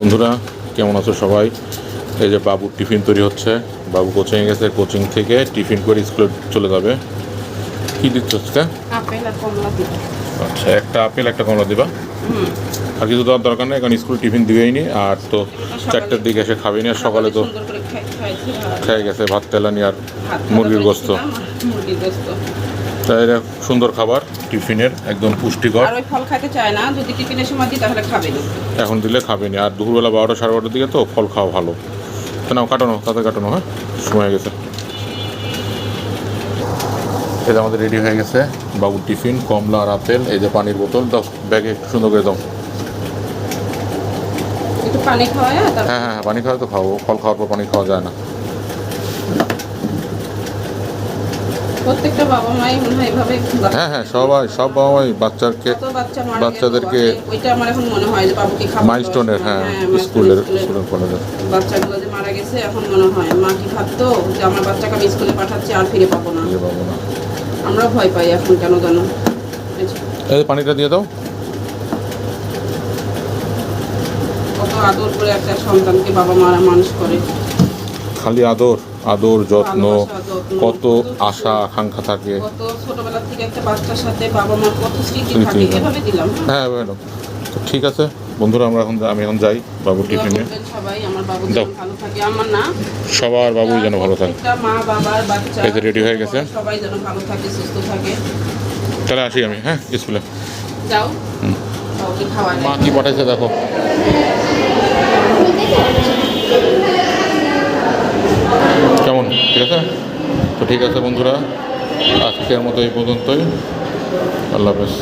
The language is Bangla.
বন্ধুরা কেমন আছো সবাই? এই যে বাবুর টিফিন তৈরি হচ্ছে। বাবু কোচিংয়ে গেছে কোচিং থেকে টিফিন করে স্কুলে চলে যাবে। কি দিচ্ছ আজকে? আপেল আর কমলা দিব। আচ্ছা একটা আপেল একটা কমলা দিবা? হুম। আর কিছু দেওয়ার দরকার নেই কারণ স্কুল টিফিন দিবেই নি আর তো চারটের দিকে এসে খাবেই নি আর সকালে তো খাই- খেয়ে গেছে ভাত তেলানি আর মুরগির গোস্ত। তাই এটা সুন্দর খাবার টিফিনের একদম পুষ্টিকর। আর ওই ফল খাইতে চায় না যদি টিফিনের সময় দিই তাহলে খাবে না। এখন দিলে খাবে নি। আর দুপুরবেলা বারোটা সাড়ে বারোটার দিকে তো ফল খাওয়া ভালো। তো নাও কাটানো তাতে কাটানো হ্যাঁ? সময় গেছে। যে আমাদের রেডি হয়ে গেছে বাবুর টিফিন কমলা আর আপেল এই যে পানির বোতল। দাও ব্যাগে সুন্দর করে দাও। পানি হ্যাঁ হ্যাঁ হ্যাঁ, পানি খাওয়া তো খাব। ফল খাওয়ার পর পানি খাওয়া যায় না। প্রত্যেকটা বাবা মাই মনে হয় এভাবে হ্যাঁ হ্যাঁ সবাই সব বাবা মাই বাচ্চাকে বাচ্চাদেরকে ওইটা আমার এখন মনে হয় যে বাবুকে খাবার মাইলস্টোনের হ্যাঁ milestone স্কুলের স্কুলের স্কুলের কলেজের বাচ্চাগুলো যে মারা গেছে এখন মনে হয় মা কি ভাবতো যে আমার বাচ্চাকে আমি স্কুলে পাঠাচ্ছি আর ফিরে পাবো না? পাবো না। আমরা ভয় পাই এখন কেন জানো? এই পানিটা দিয়ে দাও। কত আদর করে একটা সন্তানকে বাবা মারা মানুষ করে। খালি আদর। আদর যত্ন কত আশা আকাঙ্ক্ষা থাকে। ছোটবেলা থেকে একটা বাচ্চার সাথে বাবা মার কত স্মৃতি স্মৃতি, থাকে হ্যাঁ। এভাবে দিলাম। হ্যাঁ ম্যাডাম। তো ঠিক আছে। বন্ধুরা আমরা এখন আমি এখন যাই বাবুর টিফিনে। আমার বাবু যেন ভালো থাকে। আমার না সবার বাবুই যেন ভালো থাকে। প্রত্যেকটা মা এই যে ready হয়ে গেছে। তাহলে আসি আমি হ্যাঁ স্কুলে। মা কি পাঠাইছে দেখো কেমন ঠিক আছে তো ঠিক আছে বন্ধুরা আজকের মতো এই পর্যন্তই। আল্লাহ হাফেজ।